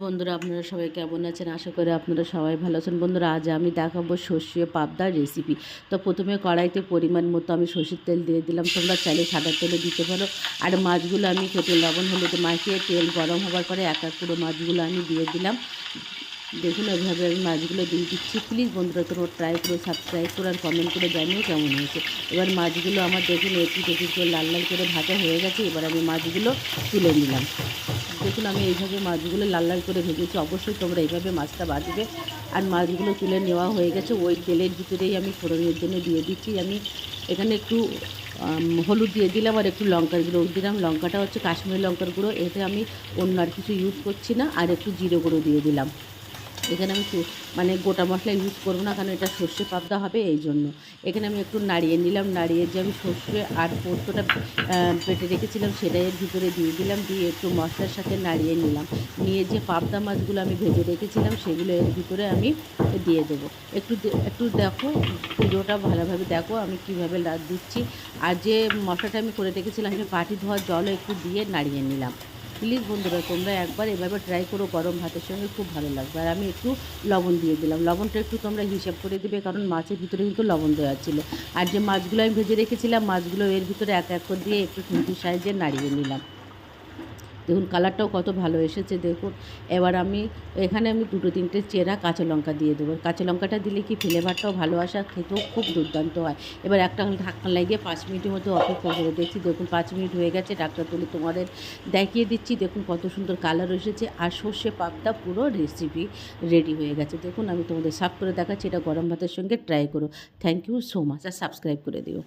বন্ধুরা, আপনারা সবাই কেমন আছেন? আশা করি আপনারা সবাই ভালো আছেন। বন্ধুরা, আজ আমি দেখাবো সর্ষে পাবদার রেসিপি তো প্রথমে কড়াইতে পরিমাণ মতো আমি সর্ষের তেল দিয়ে দিলাম। তোমরা চাইলে সাদা তেলে দিতে পারো। আর মাছগুলো আমি কেটে লবণ, হলুদ মাখিয়ে তেল গরম হওয়ার পরে এক এক করে মাছগুলো আমি দিয়ে দিলাম। দেখুন ওইভাবে আমি মাছগুলো দিয়ে দিচ্ছি। প্লিজ বন্ধুরা, তোমরা ট্রাই করে সাবস্ক্রাইব করে আর কমেন্ট করে জানিও কেমন হয়েছে। এবার মাছগুলো আমার দেখুন, একটু একটু লাল লাল করে ভাজা হয়ে গেছে। এবার আমি মাছগুলো তুলে নিলাম। দেখুন, আমি এইভাবে মাছগুলো লাল লাল করে ভেজেছি। অবশ্যই তোমরা এইভাবে মাছটা বাজবে। আর মাছগুলো তুলে নেওয়া হয়ে গেছে, ওই তেলের ভিতরেই আমি ফোড়নের জন্য দিয়ে দিচ্ছি। আমি এখানে একটু হলুদ দিয়ে দিলাম আর একটু লঙ্কার গুঁড়ো দিলাম। লঙ্কাটা হচ্ছে কাশ্মীরি লঙ্কার গুঁড়ো। এতে আমি অন্য আর কিছু ইউজ করছি না। আর একটু জিরে গুঁড়ো দিয়ে দিলাম। এখানে আমি মানে গোটা মশলা ইউজ করব না, কারণ এটা সর্ষে পাবদা হবে, এই জন্য। এখানে আমি একটু নাড়িয়ে নিলাম, নাড়িয়ে যে আমি সর্ষে আর পোস্তটা বেটে রেখেছিলাম সেটা এর ভিতরে দিয়ে দিলাম, দিয়ে একটু মশলার সাথে নাড়িয়ে নিলাম। নিয়ে যে পাবদা মাছগুলো আমি ভেজে রেখেছিলাম, সেগুলো এর ভিতরে আমি দিয়ে দেবো। একটু একটু দেখো ভিডিওটা ভালোভাবে দেখো, আমি কীভাবে দিচ্ছি। আর যে মশলাটা আমি করে রেখেছিলাম আমি পাটি ধোয়ার জলও একটু দিয়ে নাড়িয়ে নিলাম। প্লিজ বন্ধুরা, তোমরা একবার এভাবে ট্রাই করো গরম ভাতের সঙ্গে, খুব ভালো লাগবে। আর আমি একটু লবণ দিয়ে দিলাম। লবণটা একটু তোমরা হিসাব করে দেবে, কারণ মাছের ভিতরে কিন্তু লবণ দেওয়া ছিল। আর যে মাছগুলো আমি ভেজে রেখেছিলাম, মাছগুলো এর ভিতরে এক এক করে দিয়ে একটু কিন্তু সাইজে নাড়িয়ে নিলাম। দেখুন, কালারটাও কত ভালো এসেছে, দেখুন। এবার আমি, এখানে আমি দুটো তিনটে চেরা কাঁচা লঙ্কা দিয়ে দেবো। কাঁচা লঙ্কাটা দিলে কি ফ্লেভারটাও ভালো আসা খেতেও খুব দুর্দান্ত হয়। এবার একটা ঢাকনা লাগিয়ে পাঁচ মিনিটের মধ্যে অপেক্ষা করে দেখছি। দেখুন, পাঁচ মিনিট হয়ে গেছে, ডাক্তার তুলে তোমাদের দেখিয়ে দিচ্ছি। দেখুন, কত সুন্দর কালার এসেছে আর সর্ষে পাকটা পুরো রেসিপি রেডি হয়ে গেছে। দেখুন, আমি তোমাদের সাফ করে দেখাচ্ছি, এটা গরম ভাতের সঙ্গে ট্রাই করো। থ্যাংক ইউ সো মাচ আর সাবস্ক্রাইব করে দিও।